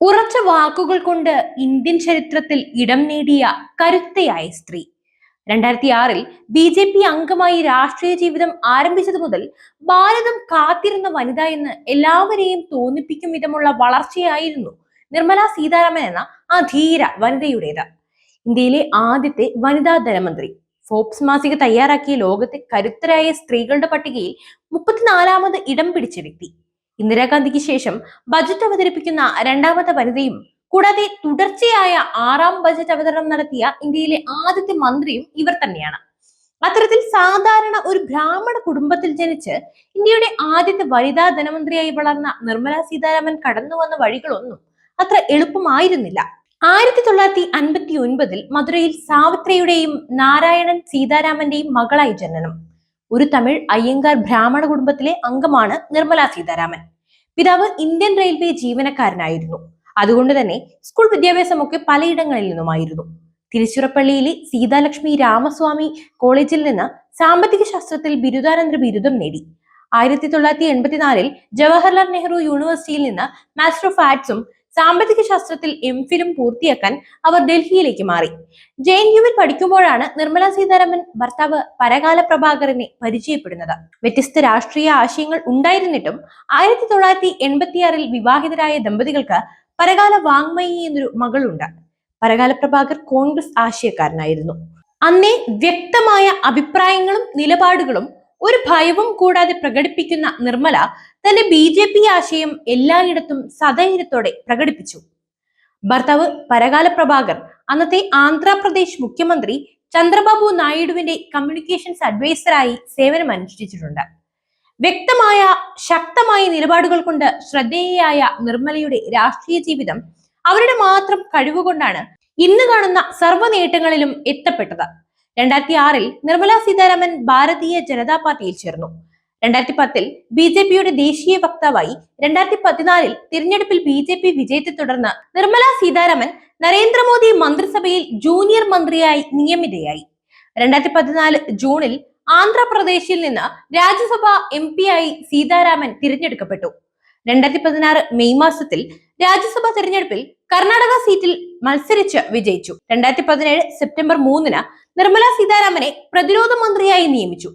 ഉറച്ച വാക്കുകൾ കൊണ്ട് ഇന്ത്യൻ ചരിത്രത്തിൽ ഇടം നേടിയ കരുത്തയായ സ്ത്രീ. രണ്ടായിരത്തി ആറിൽ ബി ജെ പി അംഗമായി രാഷ്ട്രീയ ജീവിതം ആരംഭിച്ചത് മുതൽ ഭാരതം കാത്തിരുന്ന വനിത എന്ന് എല്ലാവരെയും തോന്നിപ്പിക്കും വിധമുള്ള വളർച്ചയായിരുന്നു നിർമ്മല സീതാരാമൻ എന്ന ആ ധീര വനിതയുടേത്. ഇന്ത്യയിലെ ആദ്യത്തെ വനിതാ ധനമന്ത്രി. ഫോബ്സ് മാസിക തയ്യാറാക്കിയ ലോകത്തെ കരുത്തരായ സ്ത്രീകളുടെ പട്ടികയിൽ മുപ്പത്തിനാലാമത് ഇടം പിടിച്ച വ്യക്തി. ഇന്ദിരാഗാന്ധിക്ക് ശേഷം ബജറ്റ് അവതരിപ്പിക്കുന്ന രണ്ടാമത്തെ വനിതയും കൂടാതെ തുടർച്ചയായ ആറാം ബജറ്റ് അവതരണം നടത്തിയ ഇന്ത്യയിലെ ആദ്യത്തെ മന്ത്രിയും ഇവർ തന്നെയാണ്. അത്തരത്തിൽ സാധാരണ ഒരു ബ്രാഹ്മണ കുടുംബത്തിൽ ജനിച്ച് ഇന്ത്യയുടെ ആദ്യത്തെ വനിതാ ധനമന്ത്രിയായി വളർന്ന നിർമ്മല സീതാരാമൻ കടന്നു വന്ന വഴികളൊന്നും അത്ര എളുപ്പമായിരുന്നില്ല. ആയിരത്തി തൊള്ളായിരത്തി അൻപത്തി ഒൻപതിൽ മധുരയിൽ സാവിത്രിയുടെയും നാരായണൻ സീതാരാമന്റെയും മകളായി ജനനം. ഒരു തമിഴ് അയ്യങ്കാർ ബ്രാഹ്മണ കുടുംബത്തിലെ അംഗമാണ് നിർമ്മല സീതാരാമൻ. പിതാവ് ഇന്ത്യൻ റെയിൽവേ ജീവനക്കാരനായിരുന്നു. അതുകൊണ്ട് തന്നെ സ്കൂൾ വിദ്യാഭ്യാസമൊക്കെ പലയിടങ്ങളിൽ നിന്നുമായിരുന്നു. തിരുച്ചിറപ്പള്ളിയിലെ സീതാലക്ഷ്മി രാമസ്വാമി കോളേജിൽ നിന്ന് സാമ്പത്തിക ശാസ്ത്രത്തിൽ ബിരുദാനന്തര ബിരുദം നേടി. ആയിരത്തി തൊള്ളായിരത്തി എൺപത്തിനാലിൽ ജവഹർലാൽ നെഹ്റു യൂണിവേഴ്സിറ്റിയിൽ നിന്ന് മാസ്റ്റർ ഓഫ് ആർട്സും സാമ്പത്തിക ശാസ്ത്രത്തിൽ എം ഫിലും പൂർത്തിയാക്കാൻ അവർ ഡൽഹിയിലേക്ക് മാറി. ജെ എൻ യുവിൽ പഠിക്കുമ്പോഴാണ് നിർമ്മല സീതാരാമൻ ഭർത്താവ് പരകാല പ്രഭാകരനെ പരിചയപ്പെടുന്നത്. വ്യത്യസ്ത രാഷ്ട്രീയ ആശയങ്ങൾ ഉണ്ടായിരുന്നിട്ടും ആയിരത്തി തൊള്ളായിരത്തി എൺപത്തിയാറിൽ വിവാഹിതരായ ദമ്പതികൾക്ക് പരകാല വാങ്മയി എന്നൊരു മകളുണ്ട്. പരകാല പ്രഭാകർ കോൺഗ്രസ് ആശയക്കാരനായിരുന്നു. അന്നേ വ്യക്തമായ അഭിപ്രായങ്ങളും നിലപാടുകളും ഒരു ഭയവും കൂടാതെ പ്രകടിപ്പിക്കുന്ന നിർമ്മല തന്റെ ബി ജെ പി ആശയം എല്ലായിടത്തും സധൈര്യത്തോടെ പ്രകടിപ്പിച്ചു. ഭർത്താവ് പരകാല പ്രഭാകർ അന്നത്തെ ആന്ധ്രാപ്രദേശ് മുഖ്യമന്ത്രി ചന്ദ്രബാബു നായിഡുവിന്റെ കമ്മ്യൂണിക്കേഷൻസ് അഡ്വൈസറായി സേവനമനുഷ്ഠിച്ചിട്ടുണ്ട് വ്യക്തമായ ശക്തമായ നിലപാടുകൾ കൊണ്ട് ശ്രദ്ധേയയായ നിർമ്മലയുടെ രാഷ്ട്രീയ ജീവിതം അവരുടെ മാത്രം കഴിവുകൊണ്ടാണ് ഇന്ന് കാണുന്ന സർവ നേട്ടങ്ങളിലും എത്തപ്പെട്ടത്. രണ്ടായിരത്തി ആറിൽ നിർമ്മല സീതാരാമൻ ഭാരതീയ ജനതാ പാർട്ടിയിൽ ചേർന്നു. രണ്ടായിരത്തി പത്തിൽ ബി ജെ പിയുടെ ദേശീയ വക്താവായി രണ്ടായിരത്തി പതിനാലിൽ തിരഞ്ഞെടുപ്പിൽ ബി ജെ പി വിജയത്തെ തുടർന്ന് നിർമ്മല സീതാരാമൻ നരേന്ദ്രമോദി മന്ത്രിസഭയിൽ ജൂനിയർ മന്ത്രിയായി നിയമിതയായി. രണ്ടായിരത്തി പതിനാല് ജൂണിൽ ആന്ധ്രാപ്രദേശിൽ നിന്ന് രാജ്യസഭ എം പി ആയി സീതാരാമൻ തിരഞ്ഞെടുക്കപ്പെട്ടു. രണ്ടായിരത്തി പതിനാറ് മെയ് മാസത്തിൽ രാജ്യസഭാ തിരഞ്ഞെടുപ്പിൽ കർണാടക സീറ്റിൽ മത്സരിച്ച് വിജയിച്ചു. രണ്ടായിരത്തി പതിനേഴ് സെപ്റ്റംബർ മൂന്നിന് നിർമ്മല സീതാരാമനെ പ്രതിരോധ മന്ത്രിയായി നിയമിച്ചു.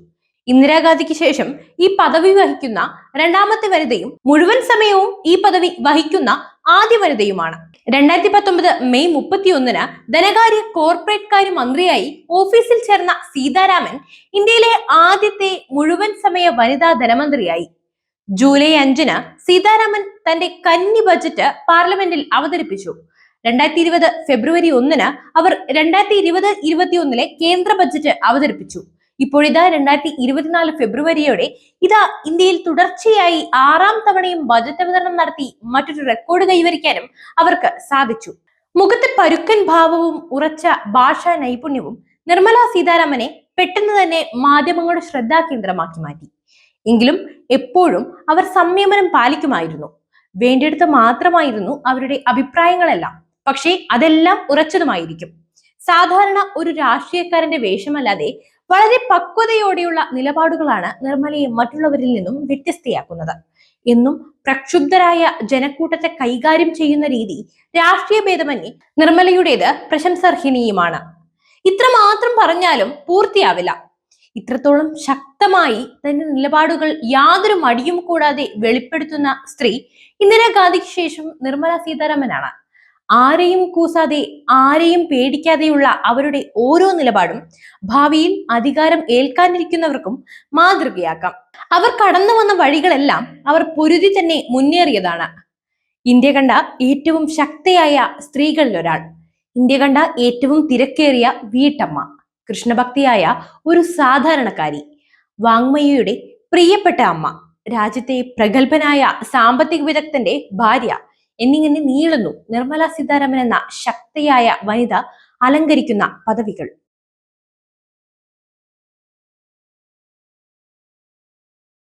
ഇന്ദിരാഗാന്ധിക്ക് ശേഷം ഈ പദവി വഹിക്കുന്ന രണ്ടാമത്തെ വനിതയും മുഴുവൻ സമയവും ഈ പദവി വഹിക്കുന്ന ആദ്യ വനിതയുമാണ്. രണ്ടായിരത്തി പത്തൊമ്പത് മെയ് മുപ്പത്തിയൊന്നിന് ധനകാര്യ കോർപ്പറേറ്റ് കാര്യ മന്ത്രിയായി ഓഫീസിൽ ചേർന്ന സീതാരാമൻ ഇന്ത്യയിലെ ആദ്യത്തെ മുഴുവൻ സമയ വനിതാ ധനമന്ത്രിയായി. ജൂലൈ അഞ്ചിന് സീതാരാമൻ തന്റെ കന്നി ബജറ്റ് പാർലമെന്റിൽ അവതരിപ്പിച്ചു. രണ്ടായിരത്തി ഇരുപത് ഫെബ്രുവരി ഒന്നിന് അവർ രണ്ടായിരത്തി ഇരുപത് ഇരുപത്തിയൊന്നിലെ കേന്ദ്ര ബജറ്റ് അവതരിപ്പിച്ചു. ഇപ്പോഴിതാ രണ്ടായിരത്തി ഇരുപത്തിനാല് ഫെബ്രുവരിയോടെ ഇതാ ഇന്ത്യയിൽ തുടർച്ചയായി ആറാം തവണയും ബജറ്റ് അവതരണം നടത്തി മറ്റൊരു റെക്കോർഡ് കൈവരിക്കാനും അവർക്ക് സാധിച്ചു. മുഖത്തെ പരുക്കൻ ഭാവവും ഉറച്ച ഭാഷാ നൈപുണ്യവും നിർമ്മല സീതാരാമനെ പെട്ടെന്ന് തന്നെ മാധ്യമങ്ങളുടെ ശ്രദ്ധാകേന്ദ്രമാക്കി മാറ്റി. എങ്കിലും എപ്പോഴും അവർ സംയമനം പാലിക്കുമായിരുന്നു. വേണ്ടിയെടുത്ത് മാത്രമായിരുന്നു അവരുടെ അഭിപ്രായങ്ങളെല്ലാം. പക്ഷേ അതെല്ലാം ഉറച്ചതുമായിരിക്കും. സാധാരണ ഒരു രാഷ്ട്രീയക്കാരന്റെ വേഷമല്ലാതെ വളരെ പക്വതയോടെയുള്ള നിലപാടുകളാണ് നിർമ്മലയെ മറ്റുള്ളവരിൽ നിന്നും വ്യത്യസ്തയാക്കുന്നത്. എന്നും പ്രക്ഷുബ്ധരായ ജനക്കൂട്ടത്തെ കൈകാര്യം ചെയ്യുന്ന രീതി രാഷ്ട്രീയ ഭേദമന്യേ നിർമ്മലയുടേത് ഇത്ര മാത്രം പറഞ്ഞാലും പൂർത്തിയാവില്ല. ഇത്രത്തോളം ശക്തമായി തന്റെ നിലപാടുകൾ യാതൊരു മടിയും കൂടാതെ വെളിപ്പെടുത്തുന്ന സ്ത്രീ ഇന്ദിരാഗാന്ധിക്ക് ശേഷം നിർമ്മല സീതാരാമനാണ്. ആരെയും കൂസാതെ ആരെയും പേടിക്കാതെയുള്ള അവരുടെ ഓരോ നിലപാടും ഭാവിയിൽ അധികാരം ഏൽക്കാനിരിക്കുന്നവർക്കും മാതൃകയാക്കാം. അവർ കടന്നു വന്ന വഴികളെല്ലാം അവർ പൊരുതി തന്നെ മുന്നേറിയതാണ്. ഇന്ത്യ കണ്ട ഏറ്റവും ശക്തിയായ സ്ത്രീകളിൽ ഒരാൾ ഇന്ത്യ കണ്ട ഏറ്റവും തിരക്കേറിയ വീട്ടമ്മ കൃഷ്ണഭക്തിയായ ഒരു സാധാരണക്കാരി വാങ്മയുടെ പ്രിയപ്പെട്ട അമ്മ രാജ്യത്തെ പ്രഗത്ഭനായ സാമ്പത്തിക വിദഗ്ധന്റെ ഭാര്യ എന്നിങ്ങനെ നീളുന്നു. നിർമ്മല സീതാരാമൻ എന്ന ശക്തിയായ വനിത അലങ്കരിക്കുന്ന പദവികൾ.